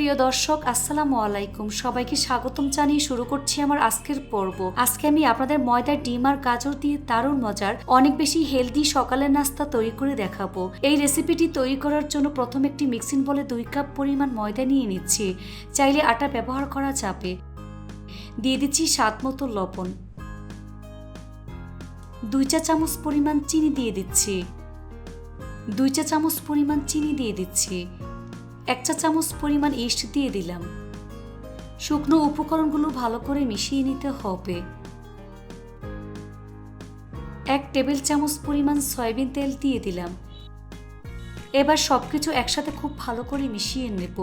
প্রিয় দর্শক, আসসালামু আলাইকুম। সবাইকে স্বাগতম জানিয়ে শুরু করছি আমার আজকের পর্ব। আজকে আমি আপনাদের ময়দার ডিম আর গাজর দিয়ে দারুণ মজার, অনেক বেশি হেলদি সকালের নাস্তা তৈরি করে দেখাবো। এই রেসিপিটি তৈরি করার জন্য প্রথম একটি মিক্সিং বলে দুই কাপ পরিমাণ ময়দা নিয়ে নিচ্ছি। চাইলে আটা ব্যবহার করা যাবে। দিয়ে দিচ্ছি স্বাদ মতো লবণ। দুই চা চামচ পরিমাণ চিনি দিয়ে দিচ্ছি। দুই চা চামচ পরিমাণ চিনি দিয়ে দিচ্ছি। এক চা চামচ পরিমাণ ইস্ট দিয়ে দিলাম। শুকনো উপকরণগুলো ভালো করে মিশিয়ে নিতে হবে। এক টেবিল চামচ পরিমাণ সয়াবিন তেল দিয়ে দিলাম। এবার সব কিছু একসাথে খুব ভালো করে মিশিয়ে নেব।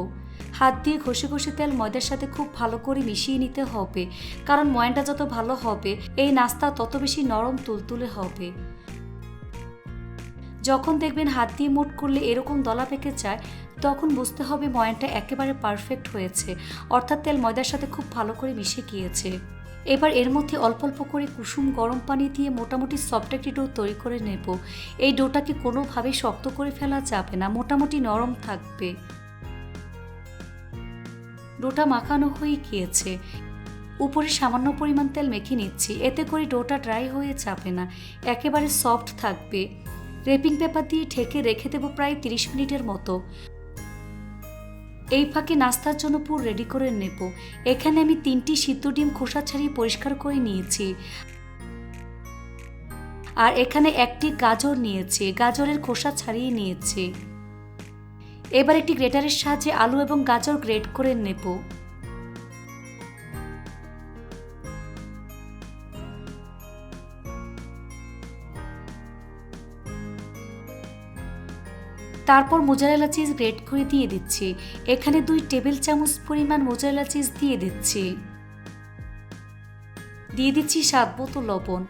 হাত দিয়ে ঘষে ঘষে তেল ময়দার সাথে খুব ভালো করে মিশিয়ে নিতে হবে। কারণ ময়নটা যত ভালো হবে, এই নাস্তা তত বেশি নরম তুলতুলে হবে। যখন দেখবেন হাত দিয়ে মোট করলে এরকম দলা পেকে যায় তখন বুঝতে হবে ময়ানটা একেবারে পারফেক্ট হয়েছে। অর্থাৎ তেল ময়দার সাথে খুব ভালো করে মিশে গিয়েছে। এবার এর মধ্যে অল্প অল্প করে কুসুম গরম পানি দিয়ে মোটামুটি সফট একটি ডো তৈরি করে নেব। এই ডোটাকে কোনোভাবে শক্ত করে ফেলা যাবে না, মোটামুটি নরম থাকবে। ডোটা মাখানো হয়ে গিয়েছে। উপরে সামান্য পরিমাণ তেল মেখে নিচ্ছি, এতে করে ডোটা ড্রাই হয়ে যাবে না, একেবারে সফট থাকবে। রেপিং পেপার দিয়ে ঢেকে রেখে দেবো প্রায় তিরিশ মিনিটের মতো। এই ফাঁকে নাস্তার জন্য পুর রেডি করে নেব। এখানে আমি তিনটি সিদ্ধ ডিম খোসা ছাড়িয়ে পরিষ্কার করে নিয়েছি। আর এখানে একটি গাজর নিয়েছে। গাজরের খোসা ছাড়িয়ে নিয়েছে। এবার একটি গ্রেটারের সাহায্যে আলু এবং গাজর গ্রেট করে নেব। তারপর মোজারেলা চিজ গ্রেট করে দিয়ে দিচ্ছি। এখানে দুই টেবিল চামচ পরিমাণ মোজারেলা চিজ দিয়ে দিচ্ছি। দিয়ে দিচ্ছি স্বাদ মতো লবণ।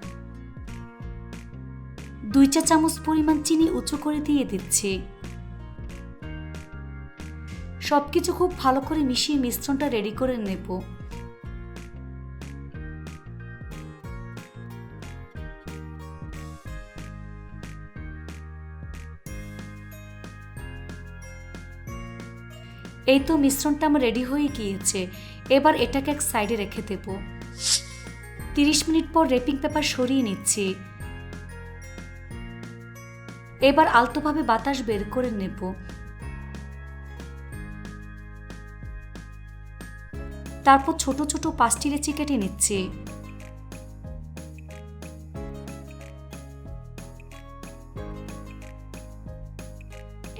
দুই চা চামচ পরিমাণ চিনি উঁচু করে দিয়ে দিচ্ছি। সবকিছু খুব ভালো করে মিশিয়ে মিশ্রণটা রেডি করে নেব। এই তো মিশ্রণটা আমার রেডি হয়ে গিয়েছে। এবার এটাকে এক সাইডে রেখে দেব। তিরিশ মিনিট পর রেপিং পেপার সরিয়ে নিচ্ছি। এবার আলতোভাবে বাতাস বের করে নেব। তারপর ছোট ছোট পাঁচটি লেচি কেটে নিচ্ছি।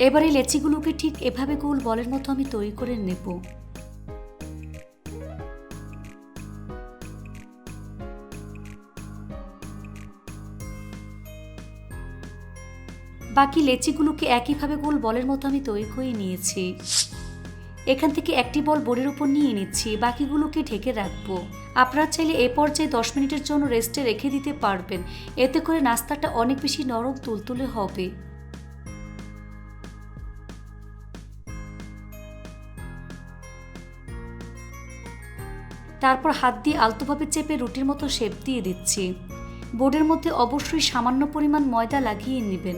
এবার লেচিগুলোকে ঠিক এভাবে গোল বলের মতো আমি তৈরি করে নেব। বাকি লেচিগুলোকে একইভাবে গোল বলের মতো আমি তৈরি করে নিয়েছি। এখান থেকে একটি বল বোর্ডের উপর নিয়ে নিচ্ছি, বাকিগুলোকে ঢেকে রাখব। আপনারা চাইলে এ পর্যায়ে দশ মিনিটের জন্য রেস্টে রেখে দিতে পারবেন, এতে করে নাস্তাটা অনেক বেশি নরম তুলতুলে হবে। তারপর হাত দিয়ে আলতোভাবে চেপে রুটির মতো শেপ দিয়ে দিচ্ছি। বোর্ডের মধ্যে অবশ্যই সামান্য পরিমাণ ময়দা লাগিয়ে নেবেন।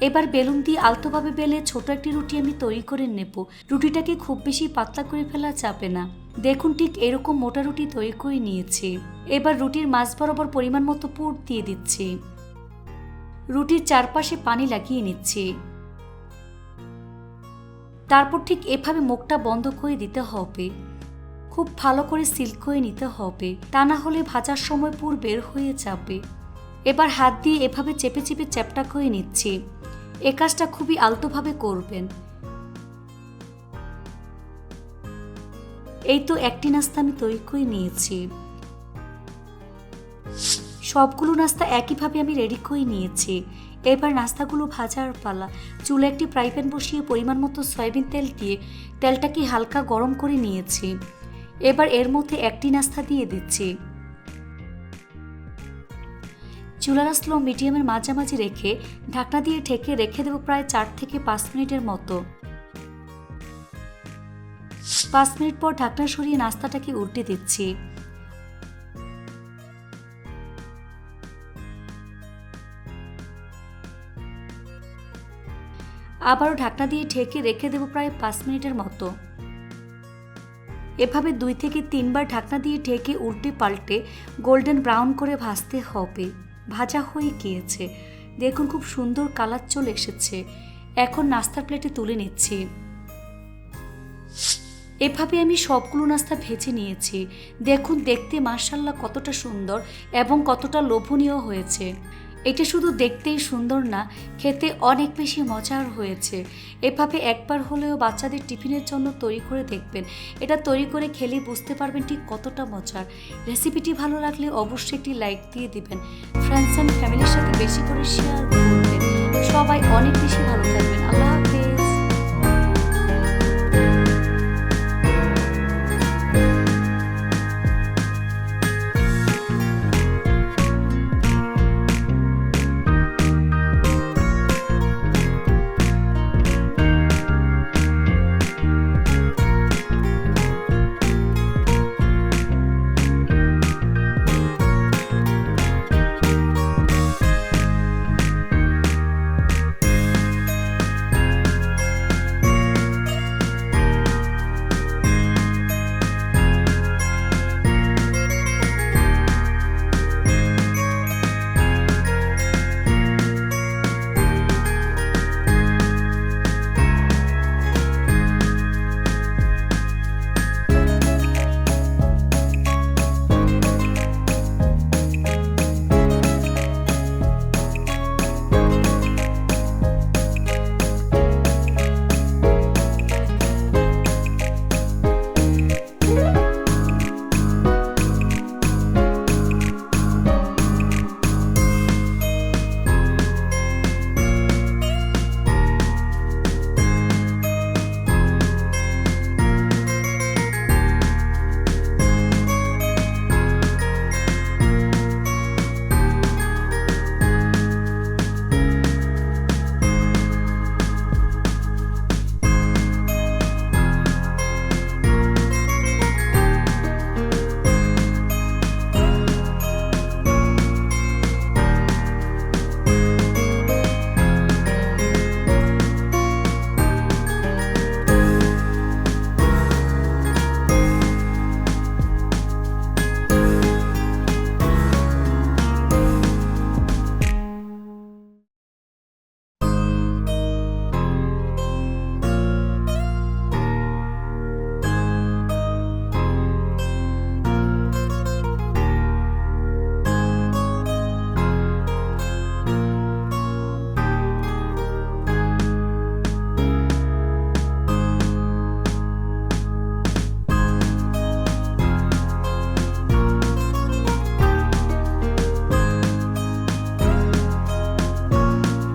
এবার বেলুন দিয়ে আলতোভাবে বেলে ছোট একটি রুটি আমি তৈরি করে নেব। রুটিটাকে খুব বেশি পাতলা করে ফেলা যাবে না। দেখুন ঠিক এরকম মোটা রুটি তৈরি করে নিয়েছি। এবার রুটির মাছ বরাবর পরিমাণ মতো পুর দিয়ে দিচ্ছি। রুটির চারপাশে পানি লাগিয়ে নিচ্ছি। তারপর ঠিক এভাবে মুখটা বন্ধ করে দিতে হবে। খুব ভালো করে সিল করে নিতে হবে। তা না হলে ভাজার সময় পুর বের হয়ে যাবে। এবার হাত দিয়ে এভাবে চেপে চেপে চ্যাপটা করে নিচ্ছি। এ কাজটা খুবই আলতোভাবে করবেন। এই তো একটি নাস্তা আমি তৈরি করে নিয়েছি। সবগুলো নাস্তা একইভাবে আমি রেডি করে নিয়েছি। এবার নাস্তাগুলো ভাজার পালা। চুলে একটি ফ্রাই প্যান বসিয়ে পরিমাণ মতো সয়াবিন তেল দিয়ে তেলটাকে হালকা গরম করে নিয়েছি। এবার এর মধ্যে একটি নাস্তা দিয়ে দিচ্ছি। চুলার স্লো মিডিয়ামের মাঝামাঝি রেখে ঢাকনা দিয়ে ঢেকে রেখে দেবো প্রায় চার থেকে পাঁচ মিনিটের মতো। পাঁচ মিনিট পর ঢাকনা সরিয়ে নাস্তাটাকে উল্টে দিচ্ছি। আবারও ঢাকনা দিয়ে ঢেকে রেখে দেবো প্রায় পাঁচ মিনিটের মতো। এভাবে দুই থেকে তিনবার ঢাকনা দিয়ে ঢেকে উল্টে পাল্টে গোল্ডেন ব্রাউন করে ভাজতে হবে। ভাজা হয়ে গিয়েছে। দেখুন খুব সুন্দর কালার চলে এসেছে। এখন নাস্তার প্লেটে তুলে নিচ্ছি। এভাবে আমি সবগুলো নাস্তা ভেজে নিয়েছি। দেখুন, দেখতে মার্শাল্লাহ কতটা সুন্দর এবং কতটা লোভনীয় হয়েছে। এটা শুধু দেখতেই সুন্দর না, খেতে অনেক বেশি মজার হয়েছে। এভাবে একবার হলেও বাচ্চাদের টিফিনের জন্য তৈরি করে দেখবেন। এটা তৈরি করে খেলে বুঝতে পারবেন ঠিক কতটা মজার। রেসিপিটি ভালো লাগলে অবশ্যই একটি লাইক দিয়ে দিবেন। ফ্রেন্ডস অ্যান্ড ফ্যামিলির সাথে বেশি করে শেয়ার করবেন সবাই অনেক বেশি ভালো থাকবে